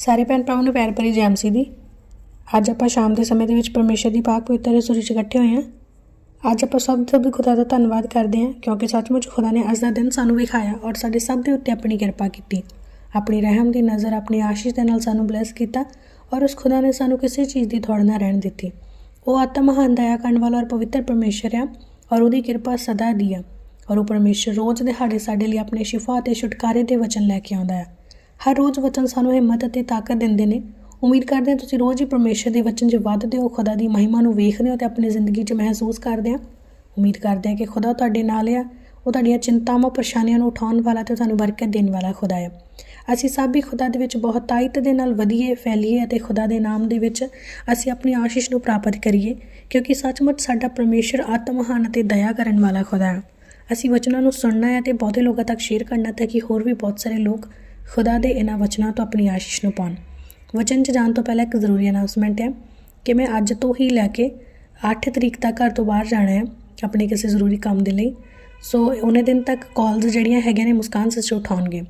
ਸਾਰੇ ਭੈਣ ਭਰਾਵਾਂ ਨੂੰ ਪਿਆਰ ਭਰੀ ਜੈਮ ਸੀ ਦੀ ਅੱਜ ਆਪਾਂ ਸ਼ਾਮ ਦੇ ਸਮੇਂ ਦੇ ਵਿੱਚ ਪਰਮੇਸ਼ਰ ਦੀ ਪਾਕ ਪਵਿੱਤਰ ਰਸੋਈ 'ਚ ਇਕੱਠੇ ਹੋਏ ਹਾਂ। ਅੱਜ ਆਪਾਂ ਸਭ ਤੋਂ ਵੀ ਖੁਦਾ ਦਾ ਧੰਨਵਾਦ ਕਰਦੇ ਹਾਂ, ਕਿਉਂਕਿ ਸੱਚਮੁੱਚ ਖੁਦਾ ਨੇ ਅੱਜ ਦਾ ਦਿਨ ਸਾਨੂੰ ਵਿਖਾਇਆ ਔਰ ਸਾਡੇ ਸਭ ਦੇ ਉੱਤੇ ਆਪਣੀ ਕਿਰਪਾ ਕੀਤੀ। ਆਪਣੀ ਰਹਿਮ ਦੀ ਨਜ਼ਰ, ਆਪਣੀ ਆਸ਼ੀਸ਼ ਦੇ ਨਾਲ ਸਾਨੂੰ ਬਲੈਸ ਕੀਤਾ ਔਰ ਉਸ ਖੁਦਾ ਨੇ ਸਾਨੂੰ ਕਿਸੇ ਚੀਜ਼ ਦੀ ਥੋੜ ਨਾ ਰਹਿਣ ਦਿੱਤੀ। ਉਹ ਆਤਮਹਾਨ ਦਇਆ ਕਰਨ ਵਾਲਾ ਔਰ ਪਵਿੱਤਰ ਪਰਮੇਸ਼ਰ ਆ ਔਰ ਉਹਦੀ ਕਿਰਪਾ ਸਦਾ ਦੀ ਆ ਔਰ ਉਹ ਪਰਮੇਸ਼ਰ ਰੋਜ਼ ਦਿਹਾੜੇ ਸਾਡੇ ਲਈ ਆਪਣੇ ਸ਼ਿਫਾ ਅਤੇ ਛੁਟਕਾਰੇ ਦੇ ਵਚਨ ਲੈ ਕੇ ਆਉਂਦਾ ਹੈ ਹਰ ਰੋਜ਼ ਵਚਨ ਸਾਨੂੰ ਹਿੰਮਤ ਅਤੇ ਤਾਕਤ ਦਿੰਦੇ ਨੇ। ਉਮੀਦ ਕਰਦੇ ਹਾਂ ਤੁਸੀਂ ਰੋਜ਼ ਹੀ ਪਰਮੇਸ਼ਰ ਦੇ ਵਚਨ 'ਚ ਵੱਧਦੇ ਹੋ ਖੁਦਾ ਦੀ ਮਹਿਮਾ ਨੂੰ ਵੇਖਦੇ ਹੋ ਤੇ ਆਪਣੀ ਜ਼ਿੰਦਗੀ 'ਚ ਮਹਿਸੂਸ ਕਰਦੇ ਆ ਉਮੀਦ ਕਰਦੇ ਹਾਂ ਕਿ ਖੁਦਾ ਤੁਹਾਡੇ ਨਾਲ ਆ। ਉਹ ਤੁਹਾਡੀਆਂ ਚਿੰਤਾਵਾਂ, ਪਰੇਸ਼ਾਨੀਆਂ ਨੂੰ ਉਠਾਉਣ ਵਾਲਾ ਤੇ ਤੁਹਾਨੂੰ ਬਰਕਤ ਦੇਣ ਵਾਲਾ ਖੁਦਾ ਹੈ ਅਸੀਂ ਸਭ ਵੀ ਖੁਦਾ ਦੇ ਵਿੱਚ ਬਹੁਤ ਤਾਇਤ ਦੇ ਨਾਲ ਵਧੀਏ, ਫੈਲੀਏ ਅਤੇ ਖੁਦਾ ਦੇ ਨਾਮ ਦੇ ਵਿੱਚ ਅਸੀਂ ਆਪਣੀ ਆਸ਼ੀਸ਼ ਨੂੰ ਪ੍ਰਾਪਤ ਕਰੀਏ, ਕਿਉਂਕਿ ਸੱਚਮੁੱਚ ਸਾਡਾ ਪਰਮੇਸ਼ਰ ਆਤਮਹਾਨ ਅਤੇ ਦਇਆ ਕਰਨ ਵਾਲਾ ਖੁਦਾ ਹੈ ਅਸੀਂ ਵਚਨਾਂ ਨੂੰ ਸੁਣਨਾ ਹੈ ਤੇ ਬਹੁਤੇ ਲੋਕਾਂ ਤੱਕ ਸ਼ੇਅਰ ਕਰਨਾ ਤਾਂ ਕਿ ਹੋਰ ਵੀ ਬਹੁਤ ਸਾਰੇ ਲੋਕ ਖੁਦਾ ਦੇ ਇਹਨਾਂ ਵਚਨਾਂ ਤੋਂ ਆਪਣੀ ਆਸ਼ੀਸ਼ ਨੂੰ ਪਾਉਣ। ਵਚਨ 'ਚ ਜਾਣ ਤੋਂ ਪਹਿਲਾਂ ਇੱਕ ਜ਼ਰੂਰੀ ਅਨਾਉਂਸਮੈਂਟ ਹੈ ਕਿ ਮੈਂ ਅੱਜ ਤੋਂ ਹੀ ਲੈ ਕੇ 8 ਤਰੀਕ ਤੱਕ ਘਰ ਤੋਂ ਬਾਹਰ ਜਾਣਾ ਹੈ ਆਪਣੇ ਕਿਸੇ ਜ਼ਰੂਰੀ ਕੰਮ ਦੇ ਲਈ। ਸੋ ਉਹਨੇ ਦਿਨ ਤੱਕ ਕਾਲਸ ਜਿਹੜੀਆਂ ਹੈਗੀਆਂ ਨੇ ਮੁਸਕਾਨ ਸਿਸਟਰ ਉਠਾਉਣਗੇ।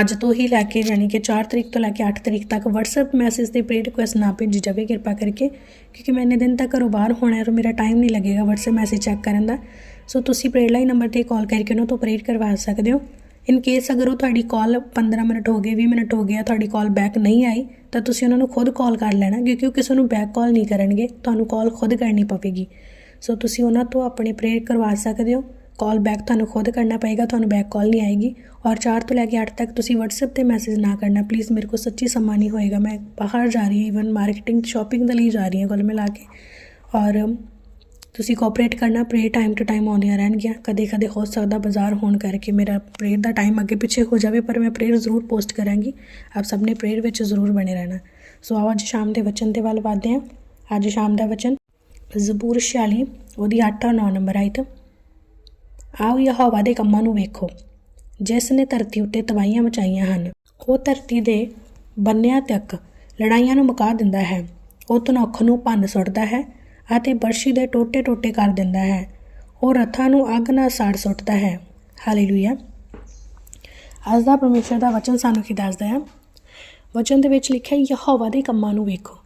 ਅੱਜ ਤੋਂ ਹੀ ਲੈ ਕੇ ਯਾਨੀ ਕਿ 4 ਤਰੀਕ ਤੋਂ ਲੈ ਕੇ 8 ਤਰੀਕ ਤੱਕ WhatsApp ਮੈਸੇਜ ਤੇ ਪ੍ਰੇ ਰਿਕੁਐਸਟ ਨਾ ਭੇਜੀ ਜਾਵੇ ਕਿਰਪਾ ਕਰਕੇ, ਕਿਉਂਕਿ ਮੈਂ ਇੰਨੇ ਦਿਨ ਤੱਕ ਘਰੋਂ ਬਾਹਰ ਹੋਣਾ ਹੈ ਔਰ ਮੇਰਾ ਟਾਈਮ ਨਹੀਂ ਲੱਗੇਗਾ WhatsApp ਮੈਸੇਜ ਚੈੱਕ ਕਰਨ ਦਾ। ਸੋ ਤੁਸੀਂ ਪ੍ਰੇਅਰ ਲਾਈਨ ਨੰਬਰ ਤੇ ਕਾਲ ਕਰਕੇ ਉਹਨਾਂ ਤੋਂ ਪ੍ਰੇਅਰ ਕਰਵਾ ਸਕਦੇ ਹੋ। ਇਨ ਕੇਸ ਅਗਰ ਉਹ ਤੁਹਾਡੀ ਕਾਲ 15 ਮਿੰਟ ਹੋ ਗਏ 20 ਮਿੰਟ ਹੋ ਗਿਆ, ਤੁਹਾਡੀ ਕਾਲ ਬੈਕ ਨਹੀਂ ਆਈ, ਤਾਂ ਤੁਸੀਂ ਉਹਨਾਂ ਨੂੰ ਖੁਦ ਕਾਲ ਕਰ ਲੈਣਾ, ਕਿਉਂਕਿ ਉਹ ਕਿਸੇ ਨੂੰ ਬੈਕ ਕਾਲ ਨਹੀਂ ਕਰਨਗੇ, ਤੁਹਾਨੂੰ ਕਾਲ ਖੁਦ ਕਰਨੀ ਪਵੇਗੀ। ਸੋ ਤੁਸੀਂ ਉਹਨਾਂ ਤੋਂ ਆਪਣੇ ਪ੍ਰੇਅਰ ਕਰਵਾ ਸਕਦੇ ਹੋ। ਕਾਲ ਬੈਕ ਤੁਹਾਨੂੰ ਖੁਦ ਕਰਨਾ ਪਏਗਾ, ਤੁਹਾਨੂੰ ਬੈਕ ਕਾਲ ਨਹੀਂ ਆਏਗੀ। ਔਰ 4 ਤੋਂ ਲੈ ਕੇ 8 ਤੱਕ ਤੁਸੀਂ WhatsApp ਤੇ ਮੈਸੇਜ ਨਾ ਕਰਨਾ ਪਲੀਜ਼ ਮੇਰੇ ਕੋਲ ਸੱਚੀ ਸਮਾਂ ਨਹੀਂ ਹੋਏਗਾ। ਮੈਂ ਬਾਹਰ ਜਾ ਰਹੀ ਹਾਂ ਇਵਨ ਮਾਰਕੀਟਿੰਗ ਸ਼ਾਪਿੰਗ ਦੇ ਲਈ ਜਾ ਰਹੀ ਹਾਂ, ਕੁੱਲ ਮਿਲਾ ਕੇ। ਔਰ ਤੁਸੀਂ ਕੋਆਪਰੇਟ ਕਰਨਾ ਪ੍ਰੇ ਟਾਈਮ ਟੂ ਟਾਈਮ ਆਉਂਦੀਆਂ ਰਹਿਣਗੀਆਂ। ਕਦੇ ਕਦੇ ਹੋ ਸਕਦਾ ਬਾਜ਼ਾਰ ਹੋਣ ਕਰਕੇ ਮੇਰਾ ਪ੍ਰੇਅਰ ਦਾ ਟਾਈਮ ਅੱਗੇ ਪਿੱਛੇ ਹੋ ਜਾਵੇ, ਪਰ ਮੈਂ ਪ੍ਰੇਅਰ ਜ਼ਰੂਰ ਪੋਸਟ ਕਰਾਂਗੀ। ਆਪ ਸਭ ਨੇ ਪ੍ਰੇਅਰ ਵਿੱਚ ਜ਼ਰੂਰ ਬਣੇ ਰਹਿਣਾ। ਸੋ ਆਓ ਅੱਜ ਸ਼ਾਮ ਦੇ ਵਚਨ ਦੇ ਵੱਲ ਵਧਦੇ ਹਾਂ। ਅੱਜ ਸ਼ਾਮ ਦਾ ਵਚਨ, ਜ਼ਬੂਰ 46 ਉਹਦੀ 8 ਔਰ 9 ਨੰਬਰ ਆਇਤ ਆਓ ਯਹੋਵਾ ਦੇ ਕੰਮਾਂ ਨੂੰ ਵੇਖੋ। ਜਿਸ ਨੇ ਧਰਤੀ ਉੱਤੇ ਤਬਾਹੀਆਂ ਮਚਾਈਆਂ ਹਨ, ਉਹ ਧਰਤੀ ਦੇ ਬੰਨਿਆਂ ਤੱਕ ਲੜਾਈਆਂ ਨੂੰ ਮੁਕਾ ਦਿੰਦਾ ਹੈ। ਉਹ ਤਨੋਖ ਨੂੰ ਭੰਨ ਸੁੱਟਦਾ ਹੈ। ਅਤੇ ਬਰਸ਼ੀ ਦੇ ਟੋਟੇ-ਟੋਟੇ ਕਰ ਦਿੰਦਾ ਹੈ। ਉਹ ਰਥਾਂ ਨੂੰ ਅੱਗ ਨਾਲ ਸਾੜ ਸੁੱਟਦਾ ਹੈ। ਹਾਲੇਲੂਇਆ ਅੱਜ ਦਾ ਪਰਮੇਸ਼ਰ ਦਾ ਵਚਨ ਸਾਨੂੰ ਕੀ ਦੱਸਦਾ ਹੈ? ਵਚਨ ਦੇ ਵਿੱਚ ਲਿਖਿਆ ਯਹੋਵਾ ਦੇ ਕੰਮਾਂ ਨੂੰ ਵੇਖੋ,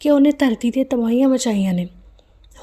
ਕਿ ਉਹਨੇ ਧਰਤੀ ਤੇ ਤਬਾਹੀਆਂ ਮਚਾਈਆਂ ਨੇ।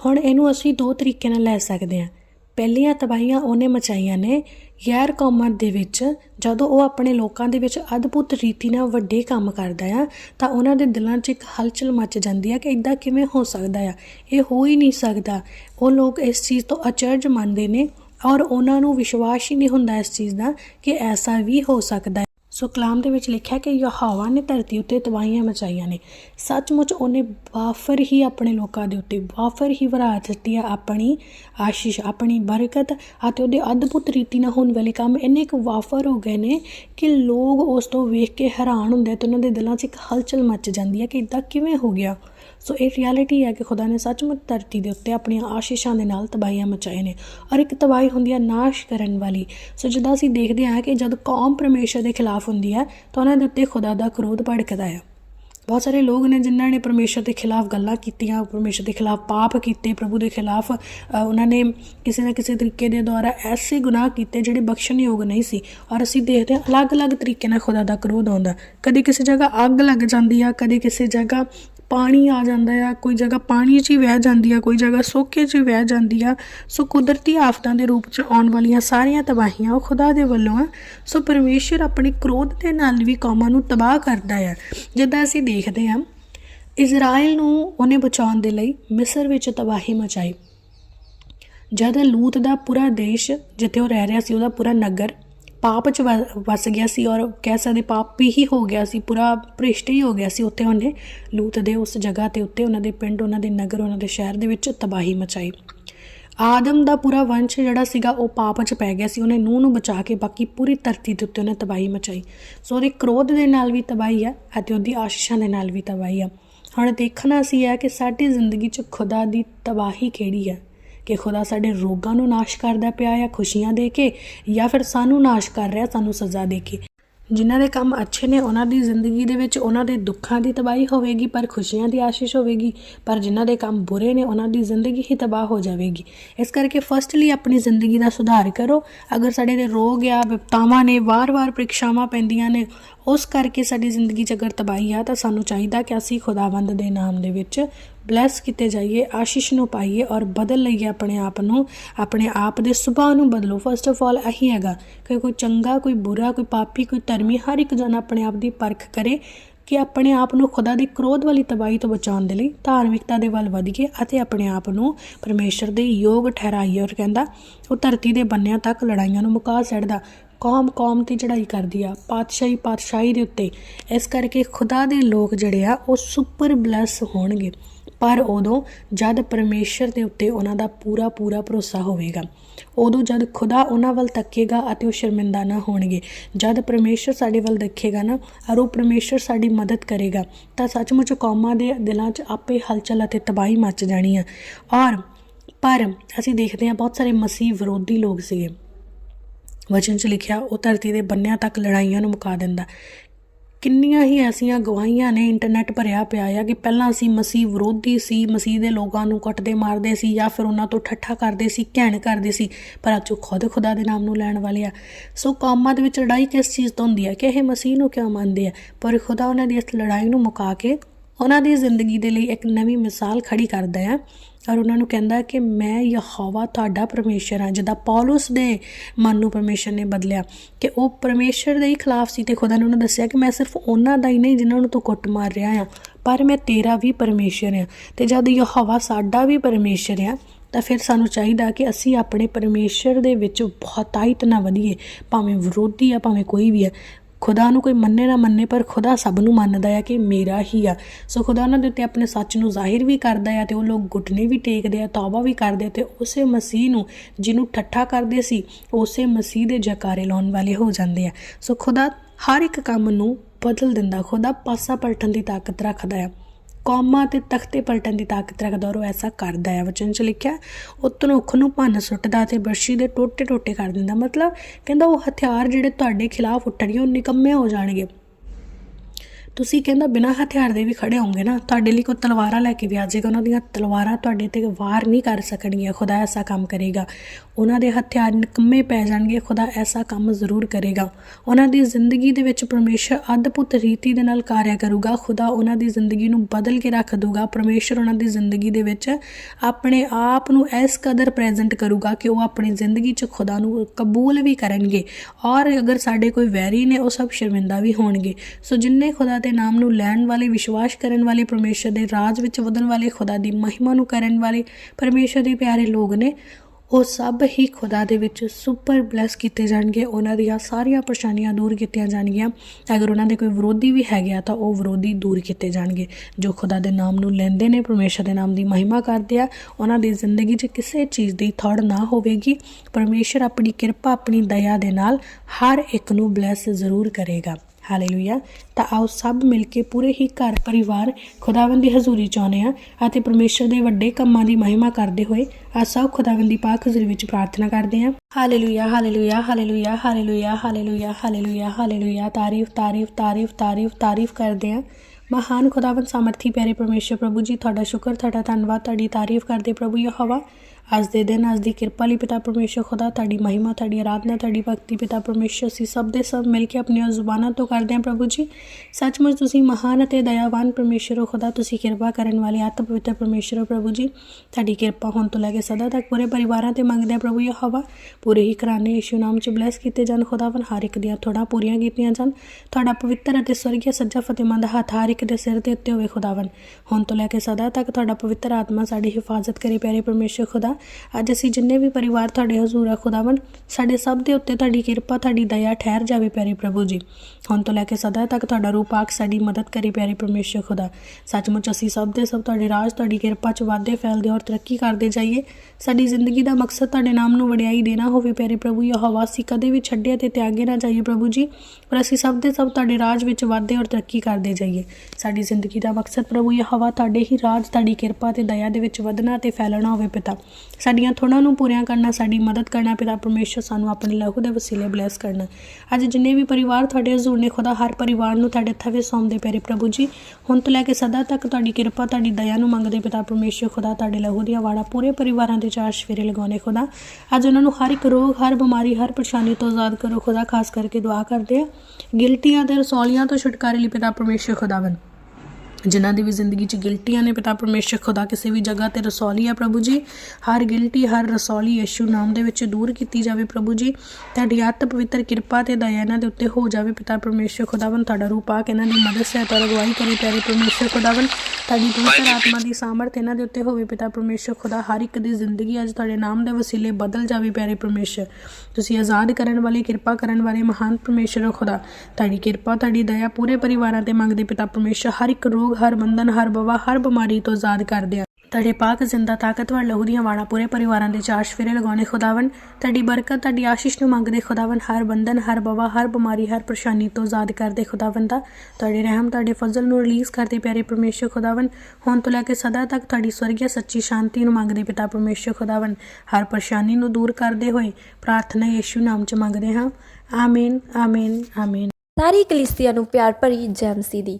ਹੁਣ ਇਹਨੂੰ ਅਸੀਂ ਦੋ ਤਰੀਕੇ ਨਾਲ ਲੈ ਸਕਦੇ ਹਾਂ। ਪਹਿਲੀਆਂ ਤਬਾਹੀਆਂ ਉਹਨੇ ਮਚਾਈਆਂ ਨੇ ਗੈਰ ਕੌਮਾਂ ਦੇ ਵਿੱਚ ਜਦੋਂ ਉਹ ਆਪਣੇ ਲੋਕਾਂ ਦੇ ਵਿੱਚ ਅਦਭੁਤ ਰੀਤੀ ਨਾਲ ਵੱਡੇ ਕੰਮ ਕਰਦਾ ਆ, ਤਾਂ ਉਹਨਾਂ ਦੇ ਦਿਲਾਂ 'ਚ ਇੱਕ ਹਲਚਲ ਮਚ ਜਾਂਦੀ ਆ ਕਿ ਇਦਾਂ ਕਿਵੇਂ ਹੋ ਸਕਦਾ ਆ। ਇਹ ਹੋ ਹੀ ਨਹੀਂ ਸਕਦਾ। ਉਹ ਲੋਕ ਇਸ ਚੀਜ਼ ਤੋਂ ਅਚਰਜ ਮੰਨਦੇ ਨੇ ਔਰ ਉਹਨਾਂ ਨੂੰ ਵਿਸ਼ਵਾਸ ਹੀ ਨਹੀਂ ਹੁੰਦਾ ਇਸ ਚੀਜ਼ ਦਾ ਕਿ ਐਸਾ ਵੀ ਹੋ ਸਕਦਾ ਸੋ ਕਲਾਮ ਦੇ ਵਿੱਚ ਲਿਖਿਆ ਕਿ ਯਹੋਵਾ ਨੇ ਧਰਤੀ ਉੱਤੇ ਤਬਾਹੀਆਂ ਮਚਾਈਆਂ ਨੇ। ਸੱਚਮੁੱਚ ਉਹਨੇ ਵਾਫਰ ਹੀ ਆਪਣੇ ਲੋਕਾਂ ਦੇ ਉੱਤੇ, ਵਾਫਰ ਹੀ ਵਰਾ ਦਿੱਤੀ ਆ ਆਪਣੀ ਆਸ਼ੀਸ਼, ਆਪਣੀ ਬਰਕਤ ਅਤੇ ਉਹਦੇ ਅਦਭੁਤ ਰੀਤੀ ਨਾਲ ਹੋਣ ਵਾਲੇ ਕੰਮ। ਇੰਨੇ ਕੁ ਵਾਫਰ ਹੋ ਗਏ ਨੇ ਕਿ ਲੋਕ ਉਸ ਤੋਂ ਵੇਖ ਕੇ ਹੈਰਾਨ ਹੁੰਦੇ ਤੇ ਉਹਨਾਂ ਦੇ ਦਿਲਾਂ 'ਚ ਇੱਕ ਹਲਚਲ ਮਚ ਜਾਂਦੀ ਹੈ ਕਿ ਇਦਾਂ ਕਿਵੇਂ ਹੋ ਗਿਆ। ਸੋ ਇਹ ਰਿਐਲਿਟੀ ਹੈ ਕਿ ਖੁਦਾ ਨੇ ਸੱਚਮੁੱਚ ਧਰਤੀ ਦੇ ਉੱਤੇ ਆਪਣੀਆਂ ਆਸ਼ੀਸ਼ਾਂ ਦੇ ਨਾਲ ਤਬਾਹੀਆਂ ਮਚਾਏ ਨੇ ਔਰ ਇੱਕ ਤਬਾਹੀ ਹੁੰਦੀ ਹੈ ਨਾਸ਼ ਕਰਨ ਵਾਲੀ। ਸੋ ਜਦੋਂ ਅਸੀਂ ਦੇਖਦੇ ਹਾਂ ਕਿ ਜਦ ਕੌਮ ਪਰਮੇਸ਼ਰ ਦੇ ਖਿਲਾਫ ਹੁੰਦੀ ਹੈ, ਤਾਂ ਉਹਨਾਂ ਦੇ ਉੱਤੇ ਖੁਦਾ ਦਾ ਕਰੋਧ ਭੜਕਦਾ ਹੈ। ਬਹੁਤ ਸਾਰੇ ਲੋਕ ਨੇ ਜਿਨ੍ਹਾਂ ਨੇ ਪਰਮੇਸ਼ਰ ਦੇ ਖਿਲਾਫ ਗੱਲਾਂ ਕੀਤੀਆਂ, ਪਰਮੇਸ਼ਰ ਦੇ ਖਿਲਾਫ ਪਾਪ ਕੀਤੇ, ਪ੍ਰਭੂ ਦੇ ਖਿਲਾਫ ਉਹਨਾਂ ਨੇ ਕਿਸੇ ਨਾ ਕਿਸੇ ਤਰੀਕੇ ਦੇ ਦੁਆਰਾ ਐਸੇ ਗੁਨਾਹ ਕੀਤੇ ਜਿਹੜੇ ਬਖਸ਼ਣਯੋਗ ਨਹੀਂ ਸੀ। ਔਰ ਅਸੀਂ ਦੇਖਦੇ ਹਾਂ ਅਲੱਗ-ਅਲੱਗ ਤਰੀਕੇ ਨਾਲ ਖੁਦਾ ਦਾ ਕਰੋਧ ਆਉਂਦਾ। ਕਦੇ ਕਿਸੇ ਜਗ੍ਹਾ ਅੱਗ ਲੱਗ ਜਾਂਦੀ ਆ, ਕਦੇ ਕਿਸੇ ਜਗ੍ਹਾ ਪਾਣੀ ਆ ਜਾਂਦਾ ਆ, ਕੋਈ ਜਗ੍ਹਾ ਪਾਣੀ 'ਚ ਹੀ ਵਹਿ ਜਾਂਦੀ ਆ, ਕੋਈ ਜਗ੍ਹਾ ਸੋਕੇ 'ਚ ਹੀ ਵਹਿ ਜਾਂਦੀ ਆ। ਸੋ ਕੁਦਰਤੀ ਆਫਤਾਂ ਦੇ ਰੂਪ 'ਚ ਆਉਣ ਵਾਲੀਆਂ ਸਾਰੀਆਂ ਤਬਾਹੀਆਂ ਉਹ ਖੁਦਾ ਦੇ ਵੱਲੋਂ ਆ। ਸੋ ਪਰਮੇਸ਼ਰ ਆਪਣੇ ਕ੍ਰੋਧ ਦੇ ਨਾਲ ਵੀ ਕੌਮਾਂ ਨੂੰ ਤਬਾਹ ਕਰਦਾ ਆ। ਜਿੱਦਾਂ ਅਸੀਂ ਦੇਖਦੇ ਹਾਂ ਇਜ਼ਰਾਈਲ ਨੂੰ ਉਹਨੇ ਬਚਾਉਣ ਦੇ ਲਈ ਮਿਸਰ ਵਿੱਚ ਤਬਾਹੀ ਮਚਾਈ। ਜਦ ਲੂਤ ਦਾ ਪੂਰਾ ਦੇਸ਼ ਜਿੱਥੇ ਉਹ ਰਹਿ ਰਿਹਾ ਸੀ, ਉਹਦਾ ਪੂਰਾ ਨਗਰ ਪਾਪ ਚ ਵ- ਵਸ ਗਿਆ ਸੀ ਔਰ ਕਹਿ ਸਕਦੇ ਪਾਪੀ ਹੀ ਹੋ ਗਿਆ ਸੀ, ਪੂਰਾ ਭ੍ਰਿਸ਼ਟ ਹੀ ਹੋ ਗਿਆ ਸੀ ਉੱਥੇ ਉਹਨੇ। ਲੂਤ ਦੇ ਉਸ ਜਗ੍ਹਾ ਤੇ ਉੱਤੇ ਉਹਨਾਂ ਦੇ ਪਿੰਡ, ਉਹਨਾਂ ਦੇ ਨਗਰ, ਉਹਨਾਂ ਦੇ ਸ਼ਹਿਰ ਦੇ ਵਿੱਚ ਤਬਾਹੀ ਮਚਾਈ। ਆਦਮ ਦਾ ਪੂਰਾ ਵੰਸ਼ ਜਿਹੜਾ ਸੀਗਾ ਉਹ ਪਾਪ 'ਚ ਪੈ ਗਿਆ ਸੀ, ਉਹਨੇ ਨੂੰਹ ਨੂੰ ਬਚਾ ਕੇ ਬਾਕੀ ਪੂਰੀ ਧਰਤੀ ਦੇ ਉੱਤੇ ਉਹਨੇ ਤਬਾਹੀ ਮਚਾਈ। ਸੋ ਉਹਦੇ ਕ੍ਰੋਧ ਦੇ ਨਾਲ ਵੀ ਤਬਾਹੀ ਆ ਅਤੇ ਉਹਦੀ ਆਸ਼ੀਸ਼ਾਂ ਦੇ ਨਾਲ ਵੀ ਤਬਾਹੀ ਆ। ਹੁਣ ਦੇਖਣਾ ਸੀ ਹੈ ਕਿ ਸਾਡੀ ਜ਼ਿੰਦਗੀ 'ਚ ਖੁਦਾ ਦੀ ਤਬਾਹੀ ਕਿਹੜੀ ਹੈ ਕਿ ਖੁਦਾ ਸਾਡੇ ਰੋਗਾਂ ਨੂੰ ਨਾਸ਼ ਕਰਦਾ ਪਿਆ ਆ ਖੁਸ਼ੀਆਂ ਦੇ ਕੇ ਜਾਂ ਫਿਰ ਸਾਨੂੰ ਨਾਸ਼ ਕਰ ਰਿਹਾ, ਸਾਨੂੰ ਸਜ਼ਾ ਦੇ ਕੇ। ਜਿਨ੍ਹਾਂ ਦੇ ਕੰਮ ਅੱਛੇ ਨੇ, ਉਹਨਾਂ ਦੀ ਜ਼ਿੰਦਗੀ ਦੇ ਵਿੱਚ ਉਹਨਾਂ ਦੇ ਦੁੱਖਾਂ ਦੀ ਤਬਾਹੀ ਹੋਵੇਗੀ, ਪਰ ਖੁਸ਼ੀਆਂ ਦੀ ਆਸ਼ੀਸ਼ ਹੋਵੇਗੀ। ਪਰ ਜਿਨ੍ਹਾਂ ਦੇ ਕੰਮ ਬੁਰੇ ਨੇ, ਉਹਨਾਂ ਦੀ ਜ਼ਿੰਦਗੀ ਹੀ ਤਬਾਹ ਹੋ ਜਾਵੇਗੀ। ਇਸ ਕਰਕੇ ਫਸਟਲੀ ਆਪਣੀ ਜ਼ਿੰਦਗੀ ਦਾ ਸੁਧਾਰ ਕਰੋ। ਅਗਰ ਸਾਡੇ ਦੇ ਰੋਗ ਆ ਵਿਪਤਾਵਾਂ ਨੇ, ਵਾਰ-ਵਾਰ ਪ੍ਰੀਖਿਆਵਾਂ ਪੈਂਦੀਆਂ ਨੇ, ਉਸ ਕਰਕੇ ਸਾਡੀ ਜ਼ਿੰਦਗੀ 'ਚ ਅਗਰ ਤਬਾਹੀ ਆ, ਤਾਂ ਸਾਨੂੰ ਚਾਹੀਦਾ ਕਿ ਅਸੀਂ ਖੁਦਾਵੰਦ ਦੇ ਨਾਮ ਦੇ ਵਿੱਚ ਬਲੈਸ ਕੀਤੇ ਜਾਈਏ, ਆਸ਼ੀਸ਼ ਨੂੰ ਪਾਈਏ ਔਰ ਬਦਲ ਲਈਏ ਆਪਣੇ ਆਪ ਨੂੰ, ਆਪਣੇ ਆਪ ਦੇ ਸੁਭਾਅ ਨੂੰ ਬਦਲੋ। ਫਸਟ ਆਫ ਆਲ ਇਹੀ ਹੈਗਾ ਕਿ ਕੋਈ ਚੰਗਾ, ਕੋਈ ਬੁਰਾ, ਕੋਈ ਪਾਪੀ, ਕੋਈ ਧਰਮੀ, ਹਰ ਇੱਕ ਜਨ ਆਪਣੇ ਆਪ ਦੀ ਪਰਖ ਕਰੇ ਕਿ ਆਪਣੇ ਆਪ ਨੂੰ ਖੁਦਾ ਦੀ ਕ੍ਰੋਧ ਵਾਲੀ ਤਬਾਹੀ ਤੋਂ ਬਚਾਉਣ ਦੇ ਲਈ ਧਾਰਮਿਕਤਾ ਦੇ ਵੱਲ ਵਧੀਏ ਅਤੇ ਆਪਣੇ ਆਪ ਨੂੰ ਪਰਮੇਸ਼ਰ ਦੇ ਯੋਗ ਠਹਿਰਾਈਏ। ਔਰ ਕਹਿੰਦਾ, ਉਹ ਧਰਤੀ ਦੇ ਬੰਨਿਆਂ ਤੱਕ ਲੜਾਈਆਂ ਨੂੰ ਮੁਕਾ ਛੱਡਦਾ। ਕੌਮ ਕੌਮ ਤੇ ਚੜਾਈ ਕਰਦੀ ਆ, ਪਾਤਸ਼ਾਹੀ ਪਾਤਸ਼ਾਹੀ ਦੇ ਉੱਤੇ। ਇਸ ਕਰਕੇ ਖੁਦਾ ਦੇ ਲੋਕ ਜਿਹੜੇ ਆ, ਉਹ ਸੁਪਰ ਬਲੈਸ ਹੋਣਗੇ। ਪਰ ਉਦੋਂ ਜਦ ਪਰਮੇਸ਼ਰ ਦੇ ਉੱਤੇ ਉਹਨਾਂ ਦਾ ਪੂਰਾ ਪੂਰਾ ਭਰੋਸਾ ਹੋਵੇਗਾ, ਉਦੋਂ ਜਦ ਖੁਦਾ ਉਹਨਾਂ ਵੱਲ ਤੱਕੇਗਾ ਅਤੇ ਉਹ ਸ਼ਰਮਿੰਦਾ ਨਾ ਹੋਣਗੇ, ਜਦ ਪਰਮੇਸ਼ਰ ਸਾਡੇ ਵੱਲ ਦੇਖੇਗਾ ਨਾ ਔਰ ਉਹ ਪਰਮੇਸ਼ਰ ਸਾਡੀ ਮਦਦ ਕਰੇਗਾ, ਤਾਂ ਸੱਚਮੁੱਚ ਕੌਮਾਂ ਦੇ ਦਿਲਾਂ 'ਚ ਆਪੇ ਹਲਚਲ ਅਤੇ ਤਬਾਹੀ ਮਚ ਜਾਣੀ ਆ। ਔਰ ਪਰ ਅਸੀਂ ਦੇਖਦੇ ਹਾਂ ਬਹੁਤ ਸਾਰੇ ਮਸੀਹ ਵਿਰੋਧੀ ਲੋਕ ਸੀਗੇ। ਵਚਨ 'ਚ ਲਿਖਿਆ, ਉਹ ਧਰਤੀ ਦੇ ਬੰਨਿਆਂ ਤੱਕ ਲੜਾਈਆਂ ਨੂੰ ਮੁਕਾ ਦਿੰਦਾ। ਕਿੰਨੀਆਂ ਹੀ ਐਸੀਆਂ ਗਵਾਹੀਆਂ ਨੇ ਇੰਟਰਨੈਟ ਭਰਿਆ ਪਿਆ ਆ ਕਿ ਪਹਿਲਾਂ ਅਸੀਂ ਮਸੀਹ ਵਿਰੋਧੀ ਸੀ, ਮਸੀਹ ਦੇ ਲੋਕਾਂ ਨੂੰ ਕੱਟਦੇ ਮਾਰਦੇ ਸੀ ਜਾਂ ਫਿਰ ਉਹਨਾਂ ਤੋਂ ਠੱਠਾ ਕਰਦੇ ਸੀ ਘੈਣ ਕਰਦੇ ਸੀ, ਪਰ ਅੱਜ ਉਹ ਖੁਦ ਖੁਦਾ ਦੇ ਨਾਮ ਨੂੰ ਲੈਣ ਵਾਲੇ ਆ। ਸੋ ਕੌਮਾਂ ਦੇ ਵਿੱਚ ਲੜਾਈ ਕਿਸ ਚੀਜ਼ ਤੋਂ ਹੁੰਦੀ ਹੈ ਕਿ ਇਹ ਮਸੀਹ ਨੂੰ ਕਿਉਂ ਮੰਨਦੇ ਆ? ਪਰ ਖੁਦਾ ਉਹਨਾਂ ਦੀ ਇਸ ਲੜਾਈ ਨੂੰ ਮੁਕਾ ਕੇ ਉਹਨਾਂ ਦੀ ਜ਼ਿੰਦਗੀ ਦੇ ਲਈ ਇੱਕ ਨਵੀਂ ਮਿਸਾਲ ਖੜੀ ਕਰਦਾ ਹੈ ਔਰ ਉਹਨਾਂ ਨੂੰ ਕਹਿੰਦਾ ਕਿ ਮੈਂ ਯਹੋਵਾ ਤੁਹਾਡਾ ਪਰਮੇਸ਼ਰ ਹਾਂ। ਜਿੱਦਾਂ ਪੌਲਸ ਦੇ ਮਨ ਨੂੰ ਪਰਮੇਸ਼ਰ ਨੇ ਬਦਲਿਆ। ਕਿ ਉਹ ਪਰਮੇਸ਼ਰ ਦੇ ਹੀ ਖਿਲਾਫ ਸੀ ਤੇ ਖੁਦਾ ਨੇ ਉਹਨੂੰ ਦੱਸਿਆ ਕਿ ਮੈਂ ਸਿਰਫ ਉਹਨਾਂ ਦਾ ਹੀ ਨਹੀਂ ਜਿਨ੍ਹਾਂ ਨੂੰ ਤੂੰ ਕੁੱਟ ਮਾਰ ਰਿਹਾ ਆ, ਪਰ ਮੈਂ ਤੇਰਾ ਵੀ ਪਰਮੇਸ਼ਰ ਆ ਤੇ ਜਦ ਯਹੋਵਾ ਸਾਡਾ ਵੀ ਪਰਮੇਸ਼ਰ ਆ, ਤਾਂ ਫਿਰ ਸਾਨੂੰ ਚਾਹੀਦਾ ਕਿ ਅਸੀਂ ਆਪਣੇ ਪਰਮੇਸ਼ਰ ਦੇ ਵਿੱਚ ਬਹੁਤਾਇਤ ਨਾ ਵਧੀਏ। ਭਾਵੇਂ ਵਿਰੋਧੀ ਆ, ਭਾਵੇਂ ਕੋਈ ਵੀ ਆ। ਖੁਦਾ ਨੂੰ ਕੋਈ ਮੰਨੇ ਨਾ ਮੰਨੇ, ਪਰ ਖੁਦਾ ਸਭ ਨੂੰ ਮੰਨਦਾ ਹੈ ਕਿ ਮੇਰਾ ਹੀ ਆ। ਸੋ ਖੁਦਾ ਉਹਨਾਂ ਦੇ ਉੱਤੇ ਆਪਣੇ ਸੱਚ ਨੂੰ ਜ਼ਾਹਿਰ ਵੀ ਕਰਦਾ ਹੈ ਤੇ ਉਹ ਲੋਕ ਘੁਟਨੇ ਵੀ ਟੇਕਦੇ ਆ, ਤੌਬਾ ਵੀ ਕਰਦੇ ਆ ਤੇ ਉਸੇ ਮਸੀਹ ਨੂੰ ਜਿਹਨੂੰ ਠੱਠਾ ਕਰਦੇ ਸੀ, ਉਸੇ ਮਸੀਹ ਦੇ ਜਕਾਰੇ ਲਾਉਣ ਵਾਲੇ ਹੋ ਜਾਂਦੇ ਆ। ਸੋ ਖੁਦਾ ਹਰ ਇੱਕ ਕੰਮ ਨੂੰ ਬਦਲ ਦਿੰਦਾ, ਖੁਦਾ ਪਾਸਾ ਪਲਟਣ ਦੀ ਤਾਕਤ ਰੱਖਦਾ ਹੈ ਕੌਮਾਂ ਤੇ ਤਖਤੇ ਪਲਟਣ ਦੀ ਤਾਕਤ ਰੱਖਦਾ ਔਰ ਉਹ ਐਸਾ ਕਰਦਾ ਹੈ। ਵਚਨ ਚ ਲਿਖਿਆ ਉਹ ਧਨੁੱਖ ਨੂੰ ਭੰਨ ਸੁੱਟਦਾ ਤੇ ਬਰਸ਼ੀ ਦੇ ਟੋਟੇ ਟੋਟੇ ਕਰ ਦਿੰਦਾ। ਮਤਲਬ ਕਹਿੰਦਾ ਉਹ ਹਥਿਆਰ ਜਿਹੜੇ ਤੁਹਾਡੇ ਖਿਲਾਫ ਉੱਠਣਗੇ, ਉਹ ਨਿਕੰਮੇ ਹੋ ਜਾਣਗੇ। ਤੁਸੀਂ ਕਹਿੰਦਾ ਬਿਨਾਂ ਹਥਿਆਰ ਦੇ ਵੀ ਖੜੇ ਹੋਗੇ ਨਾ, ਤੁਹਾਡੇ ਲਈ ਕੋਈ ਤਲਵਾਰਾਂ ਲੈ ਕੇ ਵੀ ਆ ਜਾਏਗਾ, ਉਹਨਾਂ ਦੀਆਂ ਤਲਵਾਰਾਂ ਤੁਹਾਡੇ ਤੇ ਵਾਰ ਨਹੀਂ ਕਰ ਸਕਣਗੀਆਂ, ਖੁਦਾ ਐਸਾ ਕੰਮ ਕਰੇਗਾ। ਉਹਨਾਂ ਦੇ ਹਥਿਆਰ ਨਿਕੰਮੇ ਪੈ ਜਾਣਗੇ, ਖੁਦਾ ਐਸਾ ਕੰਮ ਜ਼ਰੂਰ ਕਰੇਗਾ। ਉਹਨਾਂ ਦੀ ਜ਼ਿੰਦਗੀ ਦੇ ਵਿੱਚ ਪਰਮੇਸ਼ਰ ਅਦਭੁਤ ਰੀਤੀ ਦੇ ਨਾਲ ਕਾਰਿਆ ਕਰੂਗਾ, ਖੁਦਾ ਉਹਨਾਂ ਦੀ ਜ਼ਿੰਦਗੀ ਨੂੰ ਬਦਲ ਕੇ ਰੱਖ ਦੂਗਾ ਪਰਮੇਸ਼ਰ ਉਹਨਾਂ ਦੀ ਜ਼ਿੰਦਗੀ ਦੇ ਵਿੱਚ ਆਪਣੇ ਆਪ ਨੂੰ ਇਸ ਕਦਰ ਪ੍ਰੈਜ਼ੈਂਟ ਕਰੂਗਾ ਕਿ ਉਹ ਆਪਣੀ ਜ਼ਿੰਦਗੀ 'ਚ ਖੁਦਾ ਨੂੰ ਕਬੂਲ ਵੀ ਕਰਨਗੇ ਔਰ ਅਗਰ ਸਾਡੇ ਕੋਈ ਵੈਰੀ ਨੇ, ਉਹ ਸਭ ਸ਼ਰਮਿੰਦਾ ਵੀ ਹੋਣਗੇ। ਸੋ ਜਿੰਨੇ ਖੁਦਾ ਦੇ ਨਾਮ ਨੂੰ ਲੈਣ ਵਾਲੇ, ਵਿਸ਼ਵਾਸ ਕਰਨ ਵਾਲੇ, ਪਰਮੇਸ਼ਰ ਦੇ ਰਾਜ ਵਿੱਚ ਵਧਣ ਵਾਲੇ, ਖੁਦਾ ਦੀ ਮਹਿਮਾ ਨੂੰ ਕਰਨ ਵਾਲੇ, ਪਰਮੇਸ਼ਰ ਦੇ ਪਿਆਰੇ ਲੋਕ ਨੇ, ਉਹ ਸਭ ਹੀ ਖੁਦਾ ਦੇ ਵਿੱਚ ਸੁਪਰ ਬਲੈਸ ਕੀਤੇ ਜਾਣਗੇ। ਉਹਨਾਂ ਦੀਆਂ ਸਾਰੀਆਂ ਪਰੇਸ਼ਾਨੀਆਂ ਦੂਰ ਕੀਤੀਆਂ ਜਾਣਗੀਆਂ। ਅਗਰ ਉਹਨਾਂ ਦੇ ਕੋਈ ਵਿਰੋਧੀ ਵੀ ਹੈਗੇ ਆ, ਤਾਂ ਉਹ ਵਿਰੋਧੀ ਦੂਰ ਕੀਤੇ ਜਾਣਗੇ। ਜੋ ਖੁਦਾ ਦੇ ਨਾਮ ਨੂੰ ਲੈਂਦੇ ਨੇ, ਪਰਮੇਸ਼ਰ ਦੇ ਨਾਮ ਦੀ ਮਹਿਮਾ ਕਰਦੇ ਆ, ਉਹਨਾਂ ਦੀ ਜ਼ਿੰਦਗੀ 'ਚ ਕਿਸੇ ਚੀਜ਼ ਦੀ ਥੋੜ ਨਾ ਹੋਵੇਗੀ। ਪਰਮੇਸ਼ਰ ਆਪਣੀ ਕਿਰਪਾ, ਆਪਣੀ ਦਇਆ ਦੇ ਨਾਲ ਹਰ ਇੱਕ ਨੂੰ ਬਲੈਸ ਜ਼ਰੂਰ ਕਰੇਗਾ। ਹਾਲੇਲੂਇਆ। ਤਾਂ ਆਓ ਸਭ ਮਿਲ ਕੇ ਪੂਰੇ ਹੀ ਘਰ ਪਰਿਵਾਰ ਖੁਦਾਵੰਦ ਦੀ ਹਜ਼ੂਰੀ ਚ ਆਉਂਦੇ ਆ ਅਤੇ ਪਰਮੇਸ਼ਰ ਦੇ ਵੱਡੇ ਕੰਮਾਂ ਦੀ ਮਹਿਮਾ ਕਰਦੇ ਹੋਏ ਆ ਸਭ ਖੁਦਾਵੰਦ ਦੀ ਪਾਕ ਹਜ਼ੂਰੀ ਵਿੱਚ ਪ੍ਰਾਰਥਨਾ ਕਰਦੇ ਆ hallelujah hallelujah hallelujah hallelujah hallelujah hallelujah hallelujah, ਤਾਰੀਫ ਤਾਰੀਫ ਤਾਰੀਫ ਤਾਰੀਫ ਤਾਰੀਫ ਕਰਦੇ ਆ ਮਹਾਨ ਖੁਦਾਵੰਦ, ਸਮਰਥੀ, ਪਿਆਰੇ ਪਰਮੇਸ਼ਰ ਪ੍ਰਭੂ ਜੀ, ਤੁਹਾਡਾ ਸ਼ੁਕਰ, ਤੁਹਾਡਾ ਧੰਨਵਾਦ, ਤੁਹਾਡੀ ਤਾਰੀਫ ਕਰਦੇ ਪ੍ਰਭੂ ਯਹੋਵਾ। ਅੱਜ ਦੇ ਦਿਨ ਅੱਜ ਦੀ ਕਿਰਪਾ ਲਈ ਪਿਤਾ ਪਰਮੇਸ਼ਰ ਖੁਦਾ, ਤੁਹਾਡੀ ਮਹਿਮਾ ਤੁਹਾਡੀ ਆਰਾਧਨਾ ਤੁਹਾਡੀ ਭਗਤੀ ਪਿਤਾ ਪਰਮੇਸ਼ਰ ਅਸੀਂ ਸਭ ਦੇ ਸਭ ਮਿਲ ਕੇ ਆਪਣੀਆਂ ਜ਼ੁਬਾਨਾਂ ਤੋਂ ਕਰਦੇ ਹਾਂ ਪ੍ਰਭੂ ਜੀ। ਸੱਚਮੁੱਚ ਤੁਸੀਂ ਮਹਾਨ ਅਤੇ ਦਇਆਵਾਨ ਪਰਮੇਸ਼ਰ ਹੋ ਖੁਦਾ, ਤੁਸੀਂ ਕਿਰਪਾ ਕਰਨ ਵਾਲੇ ਆਤਮ ਪਵਿੱਤਰ ਪਰਮੇਸ਼ਰ ਹੋ ਪ੍ਰਭੂ ਜੀ। ਤੁਹਾਡੀ ਕਿਰਪਾ ਹੁਣ ਤੋਂ ਲੈ ਕੇ ਸਦਾ ਤੱਕ ਪੂਰੇ ਪਰਿਵਾਰਾਂ ਤੇ ਮੰਗਦੇ ਹਾਂ ਪ੍ਰਭੂ ਯਹੋਵਾ। ਪੂਰੇ ਹੀ ਘਰਾਣੇ ਯਿਸੂ ਨਾਮ ਚ ਬਲੈਸ ਕੀਤੇ ਜਾਣ ਖੁਦਾਵੰ ਹਰ ਇੱਕ ਦੀਆਂ ਥੋੜਾ ਪੂਰੀਆਂ ਕੀਤੀਆਂ ਜਾਣ। ਤੁਹਾਡਾ ਪਵਿੱਤਰ ਅਤੇ ਸਵਰਗੀ ਸੱਜਾ ਫਤਿਹਮੰਦ ਹੱਥ ਹਰ ਇੱਕ ਦੇ ਸਿਰ ਤੇ ਉੱਤੇ ਹੋਵੇ ਖੁਦਾਵੰ ਹੁਣ ਤੋਂ ਲੈ ਕੇ ਸਦਾ ਤੱਕ ਤੁਹਾਡਾ ਪਵਿੱਤਰ ਆਤਮਾ ਸਾਡੀ ਹਿਫਾਜ਼ਤ ਕਰੇ ਪਿਆਰੇ ਪਰਮੇਸ਼ਰ ਖੁਦਾ। ਅੱਜ ਅਸੀਂ ਜਿੰਨੇ ਵੀ ਪਰਿਵਾਰ ਤੁਹਾਡੇ ਹਜ਼ੂਰ ਆ ਖੁਦਾਵੰ ਸਾਡੇ ਸਭ ਦੇ ਉੱਤੇ ਤੁਹਾਡੀ ਕਿਰਪਾ, ਤੁਹਾਡੀ ਦਇਆ ਠਹਿਰ ਜਾਵੇ ਪਿਆਰੇ ਪ੍ਰਭੂ ਜੀ। ਹੁਣ ਤੋਂ ਲੈ ਕੇ ਸਦਾ ਤੱਕ ਤੁਹਾਡਾ ਰੂਪ ਆਖ ਸਾਡੀ ਮਦਦ ਕਰੇ ਪਿਆਰੇ ਪਰਮੇਸ਼ਰ ਖੁਦਾ। ਸੱਚਮੁੱਚ ਅਸੀਂ ਸਭ ਦੇ ਸਭ ਤੁਹਾਡੇ ਰਾਜ, ਤੁਹਾਡੀ ਕਿਰਪਾ ਚ ਵਾਧੇ ਫੈਲਦੇ ਔਰ ਤਰੱਕੀ ਕਰਦੇ ਜਾਈਏ। ਸਾਡੀ ਜ਼ਿੰਦਗੀ ਦਾ ਮਕਸਦ ਤੁਹਾਡੇ ਨਾਮ ਨੂੰ ਵਡਿਆਈ ਦੇਣਾ ਹੋਵੇ ਪਿਆਰੇ ਪ੍ਰਭੂ ਯਹੋਵਾ ਅਸੀਂ ਕਦੇ ਵੀ ਛੱਡਿਆ ਤੇ ਤਿਆਗੇ ਨਾ ਜਾਈਏ ਪ੍ਰਭੂ ਜੀ, ਪਰ ਅਸੀਂ ਸਭ ਦੇ ਸਭ ਤੁਹਾਡੇ ਰਾਜ ਵਿੱਚ ਵਾਧੇ ਔਰ ਤਰੱਕੀ ਕਰਦੇ ਜਾਈਏ। ਸਾਡੀ ਜ਼ਿੰਦਗੀ ਦਾ ਮਕਸਦ ਪ੍ਰਭੂ ਯਹੋਵਾ ਤੁਹਾਡੇ ਹੀ ਰਾਜ, ਤੁਹਾਡੀ ਕਿਰਪਾ ਤੇ ਦਇਆ ਦੇ ਵਿੱਚ ਵਧਣਾ ਤੇ ਫੈਲਣਾ ਹੋਵੇ ਪਿਤਾ। ਸਾਡੀਆਂ ਥੋੜਾਂ ਨੂੰ ਪੂਰੀਆਂ ਕਰਨਾ, ਸਾਡੀ ਮਦਦ ਕਰਨਾ, ਪਿਤਾ ਪਰਮੇਸ਼ਰ ਸਾਨੂੰ ਆਪਣੇ ਲਹੂ ਦੇ ਵਸੀਲੇ ਬਲੈਸ ਕਰਨਾ। ਅੱਜ ਜਿੰਨੇ ਵੀ ਪਰਿਵਾਰ ਤੁਹਾਡੇ ਹਜ਼ੂਰ ਨੇ, ਖੁਦਾ ਹਰ ਪਰਿਵਾਰ ਨੂੰ ਤੁਹਾਡੇ ਹੱਥਾਂ ਸੌਂਦੇ ਸੌਂਪਦੇ ਪਿਆਰੇ ਪ੍ਰਭੂ ਜੀ, ਹੁਣ ਤੋਂ ਲੈ ਕੇ ਸਦਾ ਤੱਕ ਤੁਹਾਡੀ ਕਿਰਪਾ, ਤੁਹਾਡੀ ਦਇਆ ਨੂੰ ਮੰਗਦੇ ਪਿਤਾ ਪਰਮੇਸ਼ਰ, ਖੁਦਾ ਤੁਹਾਡੇ ਲਹੂ ਦੀਆਂ ਵਾੜਾ ਪੂਰੇ ਪਰਿਵਾਰਾਂ ਦੇ ਚਾਰ ਸ਼ਫੇਰੇ ਲਗਾਉਣੇ ਖੁਦਾ। ਅੱਜ ਉਹਨਾਂ ਨੂੰ ਹਰ ਇੱਕ ਰੋਗ, ਹਰ ਬਿਮਾਰੀ, ਹਰ ਪਰੇਸ਼ਾਨੀ ਤੋਂ ਆਜ਼ਾਦ ਕਰੋ, ਖੁਦਾ, ਖਾਸ ਕਰਕੇ ਦੁਆ ਕਰਦੇ ਆ। ਗਿਲਟੀਆਂ ਤੇ ਰਸੌਲੀਆਂ ਤੋਂ ਛੁਟਕਾਰੇ ਲਈ ਪਿਤਾ ਪਰਮੇਸ਼ਰ ਖੁਦਾਵੰ ਜਿਨ੍ਹਾਂ ਦੀ ਵੀ ਜ਼ਿੰਦਗੀ 'ਚ ਗਿਲਟੀਆਂ ਨੇ ਪਿਤਾ ਪਰਮੇਸ਼ਰ ਖੁਦਾ ਕਿਸੇ ਵੀ ਜਗ੍ਹਾ ਤੇ ਰਸੌਲੀ ਆ ਪ੍ਰਭੂ ਜੀ। ਹਰ ਗਿਲਟੀ ਹਰ ਰਸੌਲੀ ਯਿਸੂ ਨਾਮ ਦੇ ਵਿੱਚ ਦੂਰ ਕੀਤੀ ਜਾਵੇ ਪ੍ਰਭੂ ਜੀ। ਤੁਹਾਡੀ ਅੱਤ ਪਵਿੱਤਰ ਕਿਰਪਾ ਤੇ ਦਇਆ ਇਹਨਾਂ ਦੇ ਉੱਤੇ ਹੋ ਜਾਵੇ ਪਿਤਾ ਪਰਮੇਸ਼ਰ ਖੁਦਾਵੰ ਤੁਹਾਡਾ ਰੂਪ ਆ ਕੇ ਇਹਨਾਂ ਦੀ ਮਦਦ ਸਹਾਇਤਾ ਅਗਵਾਈ ਕਰੇ ਪਿਆਰੇ ਪਰਮੇਸ਼ਰ ਖੁਦਾਵੰ ਤੁਹਾਡੀ ਪਵਿੱਤਰ ਆਤਮਾ ਦੀ ਸਾਮਰਥ ਇਹਨਾਂ ਦੇ ਉੱਤੇ ਹੋਵੇ ਪਿਤਾ ਪਰਮੇਸ਼ਰ ਖੁਦਾ। ਹਰ ਇੱਕ ਦੀ ਜ਼ਿੰਦਗੀ ਅੱਜ ਤੁਹਾਡੇ ਨਾਮ ਦੇ ਵਸੀਲੇ ਬਦਲ ਜਾਵੇ ਪਿਆਰੇ ਪਰਮੇਸ਼ਰ। ਤੁਸੀਂ ਆਜ਼ਾਦ ਕਰਨ ਵਾਲੇ ਕਿਰਪਾ ਕਰਨ ਵਾਲੇ ਮਹਾਨ ਪਰਮੇਸ਼ਰ ਖੁਦਾ। ਤੁਹਾਡੀ ਕਿਰਪਾ ਤੁਹਾਡੀ ਦਇਆ ਪੂਰੇ ਪਰਿਵਾਰਾਂ ਤੇ ਮੰਗਦੇ ਪਿਤਾ ਪਰਮੇਸ਼ਰ। ਹਰ ਇੱਕ ਰੋਗ ਹਰ ਬੰਧਨ ਹਰ ਬਵਾ, ਹਰ ਬਿਮਾਰੀ ਤੋਂ ਆਜ਼ਾਦ ਕਰਦੇ ਆ ਤੁਹਾਡੇ ਪਾਕ ਜ਼ਿੰਦਾ ਤਾਕਤਵਰ ਲਹੂ ਦੀਆਂ ਵਾਣਾ ਪੂਰੇ ਪਰਿਵਾਰਾਂ ਦੇ ਚਾਰ ਸ਼ਫੇਰੇ ਲਗਾਉਣੇ ਖੁਦਾਵੰ ਤੁਹਾਡੀ ਬਰਕਤ, ਤੁਹਾਡੀ ਆਸ਼ੀਸ਼ ਨੂੰ ਮੰਗਦੇ ਖੁਦਾਵੰ ਹਰ ਬੰਧਨ, ਹਰ ਬਵਾ, ਹਰ ਬਿਮਾਰੀ, ਹਰ ਪਰੇਸ਼ਾਨੀ ਤੋਂ ਆਜ਼ਾਦ ਕਰਦੇ ਖੁਦਾਵੰ ਦਾ। ਤੁਹਾਡੇ ਰਹਿਮ, ਤੁਹਾਡੇ ਫਜ਼ਲ ਨੂੰ ਰਿਲੀਜ਼ ਕਰਦੇ ਪਿਆਰੇ ਪਰਮੇਸ਼ਰ ਖੁਦਾਵੰ ਹੁਣ ਤੋਂ ਲੈ ਕੇ ਸਦਾ ਤੱਕ ਤੁਹਾਡੀ ਸਵਰਗੀ ਸੱਚੀ ਸ਼ਾਂਤੀ ਨੂੰ ਮੰਗਦੇ ਪਿਤਾ ਪਰਮੇਸ਼ਰ ਖੁਦਾਵੰ ਹਰ ਪਰੇਸ਼ਾਨੀ ਨੂੰ ਦੂਰ ਕਰਦੇ ਹੋਏ ਪ੍ਰਾਰਥਨਾ ਯਿਸੂ ਨਾਮ 'ਚ ਮੰਗਦੇ ਹਾਂ। ਆਮੀਨ ਆਮੀਨ ਆਮੀਨ। ਸਾਰੀ ਕਲੀਸਿਆ ਨੂੰ ਪਿਆਰ ਭਰੀ ਜੈ ਮਸੀਹ ਦੀ